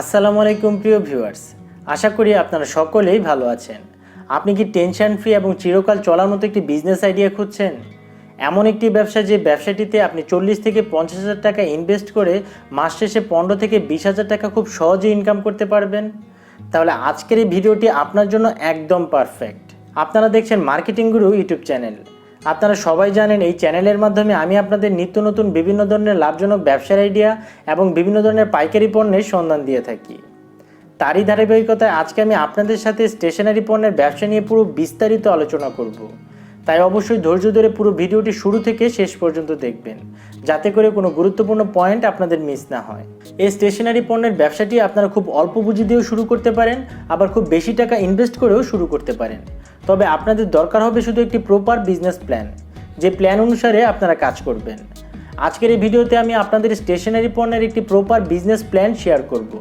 আসসালামু আলাইকুম প্রিয় ভিউয়ার্স। আশা করি আপনারা সকলেই ভালো আছেন। আপনি কি টেনশন ফ্রি এবং চিরকাল চলার মতো একটি বিজনেস আইডিয়া খুঁজছেন? এমন একটি ব্যবসা যে ব্যবসাটিতে আপনি চল্লিশ থেকে পঞ্চাশ হাজার টাকা ইনভেস্ট করে মাস শেষে পনেরো থেকে বিশ হাজার টাকা খুব সহজে ইনকাম করতে পারবেন? তাহলে আজকের এই ভিডিওটি আপনার জন্য একদম পারফেক্ট আপনারা দেখছেন মার্কেটিং গুরু ইউটিউব চ্যানেল আপনারা সবাই জানেন এই চ্যানেলের মাধ্যমে আমি আপনাদের নিত্য নতুন বিভিন্ন ধরনের লাভজনক ব্যবসার আইডিয়া এবং বিভিন্ন ধরনের পাইকারি পণ্যের সন্ধান দিয়ে থাকি। তারই ধারাবাহিকতায় আজকে আমি আপনাদের সাথে স্টেশনারি পণ্যের ব্যবসা নিয়ে পুরো বিস্তারিত আলোচনা করব। তাই অবশ্যই ধৈর্য ধরে পুরো ভিডিওটি শুরু থেকে শেষ পর্যন্ত দেখবেন, যাতে করে কোনো গুরুত্বপূর্ণ পয়েন্ট আপনাদের মিস না হয়। এই স্টেশনারি পণ্যের ব্যবসাটি আপনারা খুব অল্প পুঁজি দিয়েও শুরু করতে পারেন, আবার খুব বেশি টাকা ইনভেস্ট করেও শুরু করতে পারেন। তবে আপনাদের দরকার হবে শুধু একটি প্রপার বিজনেস প্ল্যান যে প্ল্যান অনুসারে আপনারা কাজ করবেন। আজকের এই ভিডিওতে আমি আপনাদের স্টেশনারি পণ্যের একটি প্রপার বিজনেস প্ল্যান শেয়ার করব,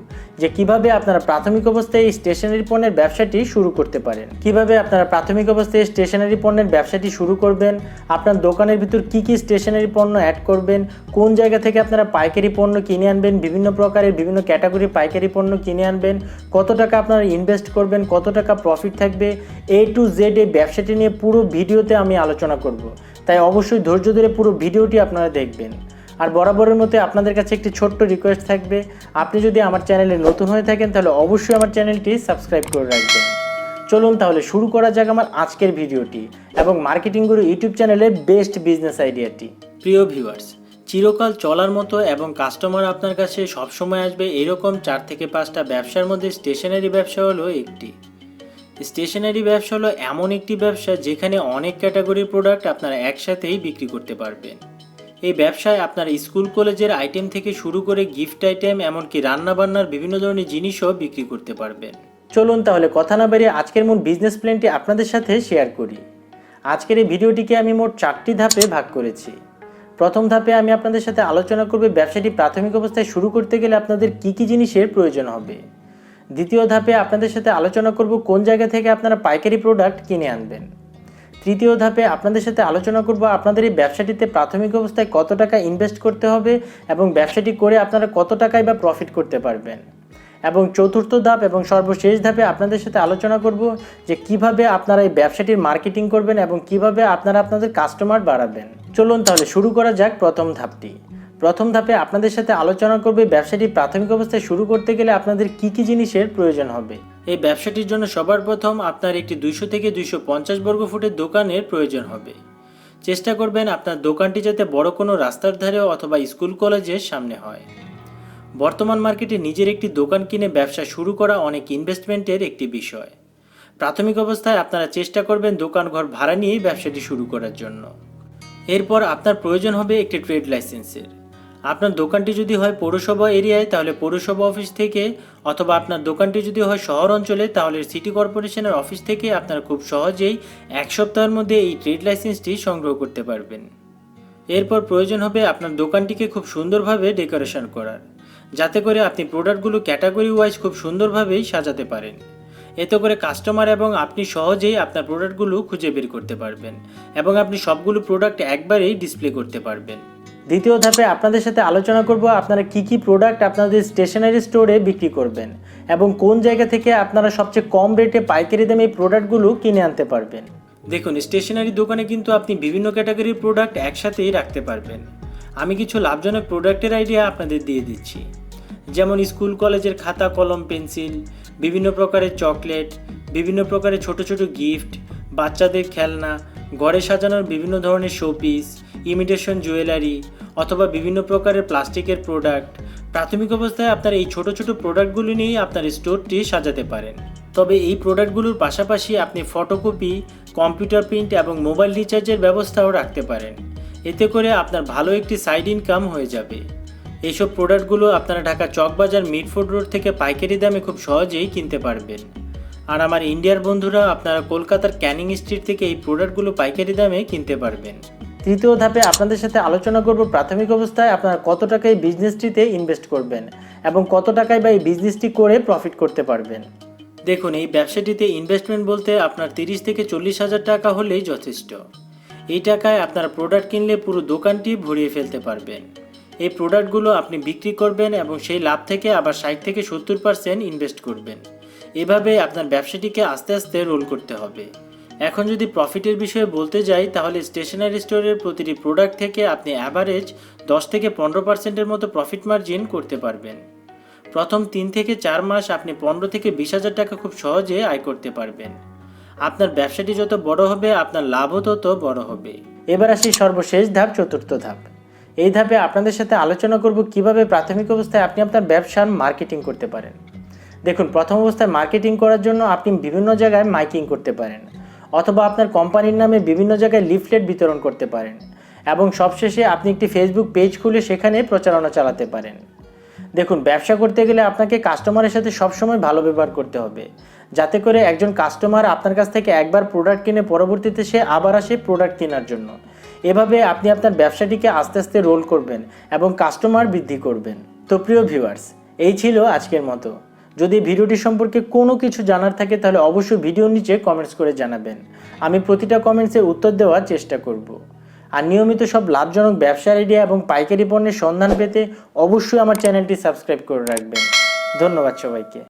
যে কীভাবে আপনারা প্রাথমিক অবস্থায় এই স্টেশনারি পণ্যের ব্যবসাটি শুরু করতে পারেন। কীভাবে আপনারা প্রাথমিক অবস্থায় স্টেশনারি পণ্যের ব্যবসাটি শুরু করবেন, আপনার দোকানের ভিতর কি কি স্টেশনারি পণ্য অ্যাড করবেন, কোন জায়গা থেকে আপনারা পাইকারি পণ্য কিনে আনবেন, বিভিন্ন প্রকারের বিভিন্ন ক্যাটাগরির পাইকারি পণ্য কিনে আনবেন, কত টাকা আপনারা ইনভেস্ট করবেন, কত টাকা প্রফিট থাকবে এ টু জেড এই ব্যবসাটি নিয়ে পুরো ভিডিওতে আমি আলোচনা করব। তাই অবশ্যই ধৈর্য ধরে পুরো ভিডিওটি আপনারা দেখবেন। আর বরাবরের মতো আপনাদের কাছে একটি ছোট্ট রিকোয়েস্ট থাকবে। আপনি যদি আমার চ্যানেলে নতুন হয়ে থাকেন, তাহলে অবশ্যই আমার চ্যানেলটি সাবস্ক্রাইব করে রাখবেন। চলুন তাহলে শুরু করা যাক আমার আজকের ভিডিওটি এবং মার্কেটিং গুরু ইউটিউব চ্যানেলের বেস্ট বিজনেস আইডিয়াটি প্রিয় ভিউয়ার্স চিরকাল চলার মতো এবং কাস্টমার আপনার কাছে সবসময় আসবে এরকম চার থেকে পাঁচটা ব্যবসার মধ্যে স্টেশনারি ব্যবসা হলো একটি। স্টেশনারি ব্যবসা হলো এমন একটি ব্যবসা যেখানে অনেক ক্যাটাগরির প্রোডাক্ট আপনারা একসাথেই বিক্রি করতে পারবেন। এই ব্যবসায় আপনার স্কুল, কলেজের আইটেম থেকে শুরু করে গিফট আইটেম, এমনকি রান্নাবান্নার বিভিন্ন ধরনের জিনিসও বিক্রি করতে পারবেন। চলুন তাহলে কথা না বেরিয়ে আজকের মূল বিজনেস প্ল্যানটি আপনাদের সাথে শেয়ার করি। আজকের এই ভিডিওটিকে আমি মোট চারটি ধাপে ভাগ করেছি। প্রথম ধাপে আমি আপনাদের সাথে আলোচনা করব ব্যবসাটি প্রাথমিক অবস্থায় শুরু করতে গেলে আপনাদের কী কী জিনিসের প্রয়োজন হবে। দ্বিতীয় ধাপে আপনাদের সাথে আলোচনা করব কোন জায়গা থেকে আপনারা পাইকারি প্রোডাক্ট কিনে আনবেন। তৃতীয় ধাপে আপনাদের সাথে আলোচনা করব আপনাদের এই ব্যবসাটিতে প্রাথমিক অবস্থায় কত টাকা ইনভেস্ট করতে হবে এবং ব্যবসাটি করে আপনারা কত টাকায় বা প্রফিট করতে পারবেন। এবং চতুর্থ ধাপ এবং সর্বশেষ ধাপে আপনাদের সাথে আলোচনা করব যে কীভাবে আপনারা এই ব্যবসাটির মার্কেটিং করবেন এবং কীভাবে আপনারা আপনাদের কাস্টমার বাড়াবেন। চলুন তাহলে শুরু করা যাক প্রথম ধাপটি। প্রথম ধাপে আপনাদের সাথে আলোচনা করবে ব্যবসাটি প্রাথমিক অবস্থায় শুরু করতে গেলে আপনাদের কি কি জিনিসের প্রয়োজন হবে। এই ব্যবসাটির জন্য সবার প্রথম আপনার একটি দুইশো থেকে দুইশো পঞ্চাশ বর্গ ফুটের দোকানের প্রয়োজন হবে। চেষ্টা করবেন আপনার দোকানটি যাতে বড় কোনো রাস্তার ধারে অথবা স্কুল কলেজের সামনে হয়। বর্তমান মার্কেটে নিজের একটি দোকান কিনে ব্যবসা শুরু করা অনেক ইনভেস্টমেন্টের একটি বিষয়। প্রাথমিক অবস্থায় আপনারা চেষ্টা করবেন দোকান ঘর ভাড়া নিয়েই ব্যবসাটি শুরু করার জন্য। এরপর আপনার প্রয়োজন হবে একটি ট্রেড লাইসেন্সের আপনার দোকানটি যদি হয় পৌরসভা এরিয়ায়, তাহলে পৌরসভা অফিস থেকে, অথবা আপনার দোকানটি যদি হয় শহর অঞ্চলে, তাহলে সিটি কর্পোরেশনের অফিস থেকে আপনারা খুব সহজেই এক সপ্তাহের মধ্যে এই ট্রেড লাইসেন্সটি সংগ্রহ করতে পারবেন। এরপর প্রয়োজন হবে আপনার দোকানটিকে খুব সুন্দরভাবে ডেকোরেশন করার, যাতে করে আপনি প্রোডাক্টগুলো ক্যাটাগরি ওয়াইজ খুব সুন্দরভাবেই সাজাতে পারেন। এতে করে কাস্টমার এবং আপনি সহজেই আপনার প্রোডাক্টগুলো খুঁজে বের করতে পারবেন এবং আপনি সবগুলো প্রোডাক্ট একবারেই ডিসপ্লে করতে পারবেন। দ্বিতীয় ধাপে আপনাদের সাথে আলোচনা করব আপনারা কি কি প্রোডাক্ট আপনাদের স্টেশনারি স্টোরে বিক্রি করবেন এবং কোন জায়গা থেকে আপনারা সবচেয়ে কম রেটে পাইকারি দামে এই প্রোডাক্টগুলো কিনে আনতে পারবেন। দেখুন স্টেশনারি দোকানে কিন্তু আপনি বিভিন্ন ক্যাটাগরির প্রোডাক্ট একসাথেই রাখতে পারবেন। আমি কিছু লাভজনক প্রোডাক্টের আইডিয়া আপনাদের দিয়ে দিচ্ছি। যেমন স্কুল, কলেজের খাতা, কলম, পেন্সিল, বিভিন্ন প্রকারের চকলেট, বিভিন্ন প্রকারের ছোট ছোট গিফট বাচ্চাদের খেলনা, ঘরে সাজানোর বিভিন্ন ধরনের শোপিস ইমিটেশন জুয়েলারি অথবা বিভিন্ন প্রকারের প্লাস্টিকের প্রোডাক্ট প্রাথমিক অবস্থায় আপনার এই ছোট ছোট প্রোডাক্টগুলি নিয়েই আপনার স্টোরটি সাজাতে পারেন। তবে এই প্রোডাক্টগুলোর পাশাপাশি আপনি ফটোকপি কম্পিউটার প্রিন্ট এবং মোবাইল রিচার্জের ব্যবস্থাও রাখতে পারেন। এতে করে আপনার ভালো একটি সাইড ইনকাম হয়ে যাবে। এইসব প্রোডাক্টগুলো আপনারা ঢাকা চকবাজার মিডফোর্ড রোড থেকে পাইকারি দামে খুব সহজেই কিনতে পারবেন। আর আমার ইন্ডিয়ার বন্ধুরা আপনারা কলকাতার ক্যানিং স্ট্রিট থেকে এই প্রোডাক্টগুলো পাইকারি দামে কিনতে পারবেন। তৃতীয় ধাপে আপনাদের সাথে আলোচনা করব প্রাথমিক অবস্থায় আপনারা কত টাকায় বিজনেসটিতে ইনভেস্ট করবেন এবং কত টাকায় বা এই বিজনেসটি করে প্রফিট করতে পারবেন। দেখুন, এই ব্যবসাটিতে ইনভেস্টমেন্ট বলতে আপনার তিরিশ থেকে চল্লিশ হাজার টাকা হলেই যথেষ্ট। এই টাকায় আপনারা প্রোডাক্ট কিনলে পুরো দোকানটি ভরিয়ে ফেলতে পারবেন। এই প্রোডাক্টগুলো আপনি বিক্রি করবেন এবং সেই লাভ থেকে আবার ষাট থেকে সত্তর পার্সেন্ট ইনভেস্ট করবেন। এভাবে আপনার ব্যবসাটিকে আস্তে আস্তে রোল করতে হবে। এখন যদি প্রফিটের বিষয়ে বলতে যাই, তাহলে স্টেশনারি স্টোরের প্রতিটি প্রোডাক্ট থেকে আপনি অ্যাভারেজ দশ থেকে পনেরো পার্সেন্টের মতো প্রফিট মার্জিন করতে পারবেন। প্রথম তিন থেকে চার মাস আপনি পনেরো থেকে বিশ হাজার টাকা খুব সহজে আয় করতে পারবেন। আপনার ব্যবসাটি যত বড় হবে, আপনার লাভও তত বড় হবে। এবার আসি সর্বশেষ ধাপ, চতুর্থ ধাপ। এই ধাপে আপনাদের সাথে আলোচনা করব কীভাবে প্রাথমিক অবস্থায় আপনি আপনার ব্যবসার মার্কেটিং করতে পারেন। দেখুন, প্রথম অবস্থায় মার্কেটিং করার জন্য আপনি বিভিন্ন জায়গায় মাইকিং করতে পারেন অথবা আপনার কোম্পানির নামে বিভিন্ন জায়গায় লিফলেট বিতরণ করতে পারেন এবং সবশেষে আপনি একটি ফেসবুক পেজ খুলে সেখানে প্রচারণা চালাতে পারেন। দেখুন, ব্যবসা করতে গেলে আপনাকে কাস্টমারের সাথে সবসময় ভালো ব্যবহার করতে হবে। যাতে করে একজন কাস্টমার আপনার কাছ থেকে একবার প্রোডাক্ট কিনে পরবর্তীতে সে আবার আসে প্রোডাক্ট কেনার জন্য। এভাবে আপনি আপনার ব্যবসাটিকে আস্তে আস্তে রোল করবেন এবং কাস্টমার বৃদ্ধি করবেন। তো প্রিয় ভিউয়ার্স এই ছিল আজকের মতো। যদি ভিডিওটি সম্পর্কে কোনো কিছু জানার থাকে, তাহলে অবশ্যই ভিডিওর নিচে কমেন্টস করে জানাবেন। আমি প্রতিটা কমেন্টসের উত্তর দেওয়ার চেষ্টা করব। আর নিয়মিত সব লাভজনক ব্যবসার আইডিয়া এবং পাইকারি পণ্যের সন্ধান পেতে অবশ্যই আমার চ্যানেলটি সাবস্ক্রাইব করে রাখবেন। ধন্যবাদ সবাইকে।